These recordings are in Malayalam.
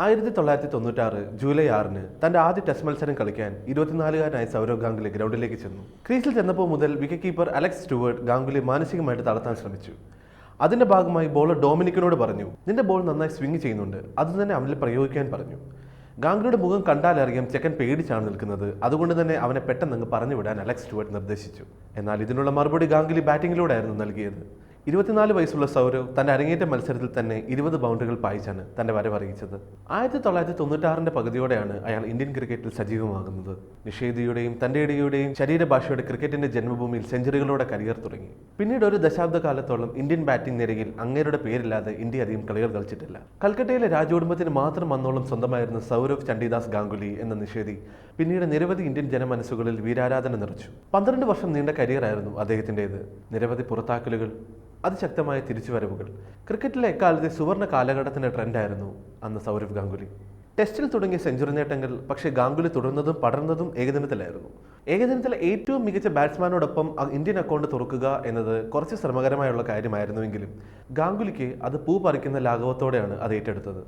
ആയിരത്തി തൊള്ളായിരത്തി തൊണ്ണൂറ്റാറ് ജൂലൈ ആറിന് തന്റെ ആദ്യ ടെസ്റ്റ് മത്സരം കളിക്കാൻ ഇരുപത്തിനാലുകാരനായ സൗരവ് ഗാംഗുലി ഗ്രൗണ്ടിലേക്ക് ചെന്നു. ക്രീസിൽ ചെന്നപ്പോൾ മുതൽ wicket keeper Alex Stewart Ganguly മാനസികമായിട്ട് തളർത്താൻ ശ്രമിച്ചു. അതിന്റെ ഭാഗമായി ബോളർ ഡൊമിനിക്കിനോട് പറഞ്ഞു നിന്റെ ബോൾ നന്നായി സ്വിംഗ് ചെയ്യുന്നുണ്ട് അത് തന്നെ അവനിൽ പ്രയോഗിക്കാൻ പറഞ്ഞു. ഗാംഗുലിയുടെ മുഖം കണ്ടാലറിയാം ചെക്കൻ പേടിച്ചാണ് നിൽക്കുന്നത് അതുകൊണ്ട് തന്നെ അവനെ പെട്ടെന്ന് പറഞ്ഞു വിടാൻ അലക്സ് സ്റ്റുവർട്ട് നിർദ്ദേശിച്ചു. എന്നാൽ ഇതിനുള്ള മറുപടി ഗാംഗുലി ബാറ്റിംഗിലൂടെയായിരുന്നു നൽകിയത്. ഇരുപത്തിനാല് വയസ്സുള്ള സൗരവ് തന്റെ അരങ്ങേറ്റ മത്സരത്തിൽ തന്നെ ഇരുപത് ബൗണ്ടറികൾ പായിച്ചാണ് തന്റെ വരവ് അറിയിച്ചത്. ആയിരത്തി തൊള്ളായിരത്തി തൊണ്ണൂറ്റാറിന്റെ പകുതിയോടെയാണ് അയാൾ ഇന്ത്യൻ ക്രിക്കറ്റിൽ സജീവമാകുന്നത്. നിഷേധിയുടെയും തന്റെ ഇടയുടെയും ശരീരഭാഷയുടെ ക്രിക്കറ്റിന്റെ ജന്മഭൂമിയിൽ സെഞ്ചുറികളോടെ കരിയർ തുടങ്ങി. പിന്നീട് ഒരു ദശാബ്ദ കാലത്തോളം ഇന്ത്യൻ ബാറ്റിംഗ് നിരയിൽ അങ്ങേരുടെ പേരില്ലാതെ ഇന്ത്യ അധികം കളികൾ കളിച്ചിട്ടില്ല. കൽക്കട്ടയിലെ രാജകുടുംബത്തിന് മാത്രം അന്നോളം സ്വന്തമായിരുന്ന സൗരവ് ചണ്ഡിദാസ് ഗാംഗുലി എന്ന നിഷേധി പിന്നീട് നിരവധി ഇന്ത്യൻ ജനമനസ്സുകളിൽ വീരാരാധന നിറച്ചു. പന്ത്രണ്ട് വർഷം നീണ്ട കരിയറായിരുന്നു അദ്ദേഹത്തിന്റെത്. നിരവധി പുറത്താക്കലുകൾ അതിശക്തമായ തിരിച്ചുവരവുകൾ. ക്രിക്കറ്റിലെ എക്കാലത്തെ സുവർണ കാലഘട്ടത്തിന്റെ ട്രെൻഡായിരുന്നു അന്ന് സൗരവ് ഗാംഗുലി. ടെസ്റ്റിൽ തുടങ്ങിയ സെഞ്ചുറി നേട്ടങ്ങൾ പക്ഷേ ഗാംഗുലി തുടർന്നതും പടർന്നതും ഏകദിനത്തിലായിരുന്നു. ഏകദിനത്തിലെ ഏറ്റവും മികച്ച ബാറ്റ്സ്മാനോടൊപ്പം ഇന്ത്യൻ അക്കൗണ്ട് തുറക്കുക എന്നത് കുറച്ച് ശ്രമകരമായുള്ള കാര്യമായിരുന്നുവെങ്കിലും ഗാംഗുലിക്ക് അത് പൂ പറിക്കുന്ന ലാഘവത്തോടെയാണ് അത് ഏറ്റെടുത്തത്.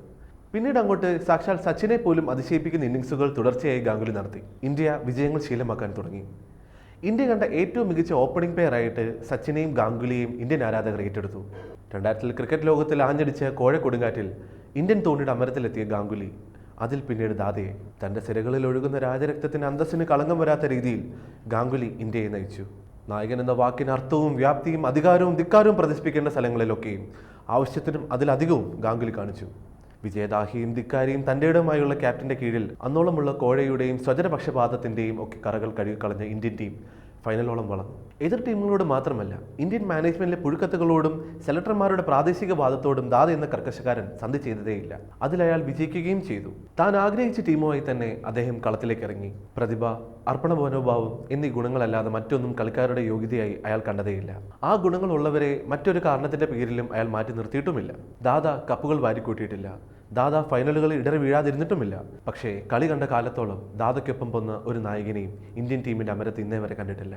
പിന്നീട് അങ്ങോട്ട് സാക്ഷാൽ സച്ചിനെ പോലും അതിശയിപ്പിക്കുന്ന ഇന്നിങ്സുകൾ തുടർച്ചയായി ഗാംഗുലി നടത്തി. ഇന്ത്യ വിജയങ്ങൾ ശീലമാക്കാൻ തുടങ്ങി. ഇന്ത്യ കണ്ട ഏറ്റവും മികച്ച ഓപ്പണിംഗ് പെയർ ആയിട്ട് സച്ചിനെയും ഗാംഗുലിയെയും ഇന്ത്യൻ ആരാധകർ ഏറ്റെടുത്തു. രണ്ടായിരത്തിൽ ക്രിക്കറ്റ് ലോകത്തിൽ ആഞ്ഞടിച്ച കോഴ കൊടുങ്കാറ്റിൽ ഇന്ത്യൻ തോണിയുടെ അമരത്തിലെത്തിയ ഗാംഗുലി. അതിൽ പിന്നീട് ദാദയെ തന്റെ സിരകളിൽ ഒഴുകുന്ന രാജരക്തത്തിന് അന്തസ്സിന് കളങ്കം വരാത്ത രീതിയിൽ ഗാംഗുലി ഇന്ത്യയെ നയിച്ചു. നായകൻ എന്ന വാക്കിന് അർത്ഥവും വ്യാപ്തിയും അധികാരവും ധിക്കാരവും പ്രദർശിപ്പിക്കേണ്ട സ്ഥലങ്ങളിലൊക്കെയും ആവശ്യത്തിനും അതിലധികവും ഗാംഗുലി കാണിച്ചു. വിജയദാഹിയും ധിക്കാരിയും തന്റെ ഇടമായുള്ള ക്യാപ്റ്റന്റെ കീഴിൽ അന്നോളമുള്ള കോഴയുടെയും സ്വജനപക്ഷപാതത്തിന്റെയും ഒക്കെ കറകൾ കഴുകിക്കളഞ്ഞ ഇന്ത്യൻ ടീം ഫൈനലോളം വളർന്നു. എതിർ ടീമുകളോട് മാത്രമല്ല ഇന്ത്യൻ മാനേജ്മെന്റിലെ പുഴുക്കത്തുകളോടും സെലക്ടർമാരുടെ പ്രാദേശിക വാദത്തോടും ദാദ എന്ന കർക്കശക്കാരൻ സന്ധി ചെയ്തതേയില്ല. അതിൽ അയാൾ വിജയിക്കുകയും ചെയ്തു. താൻ ആഗ്രഹിച്ച ടീമുമായി തന്നെ അദ്ദേഹം കളത്തിലേക്ക് ഇറങ്ങി. പ്രതിഭ അർപ്പണ മനോഭാവം എന്നീ ഗുണങ്ങളല്ലാതെ മറ്റൊന്നും കളിക്കാരുടെ യോഗ്യതയായി അയാൾ കണ്ടതേയില്ല. ആ ഗുണങ്ങളുള്ളവരെ മറ്റൊരു കാരണത്തിന്റെ പേരിലും അയാൾ മാറ്റി നിർത്തിയിട്ടുമില്ല. ദാദ കപ്പുകൾ വാരിക്കൂട്ടിയിട്ടില്ല. ദാദ ഫൈനലുകളിൽ ഇടറി വീഴാതിരുന്നിട്ടുമില്ല. പക്ഷേ കളി കണ്ട കാലത്തോളം ദാദയ്ക്കൊപ്പം പൊന്ന ഒരു നായകനെയും ഇന്ത്യൻ ടീമിന്റെ അമരത്ത് ഇന്നേ വരെ കണ്ടിട്ടില്ല.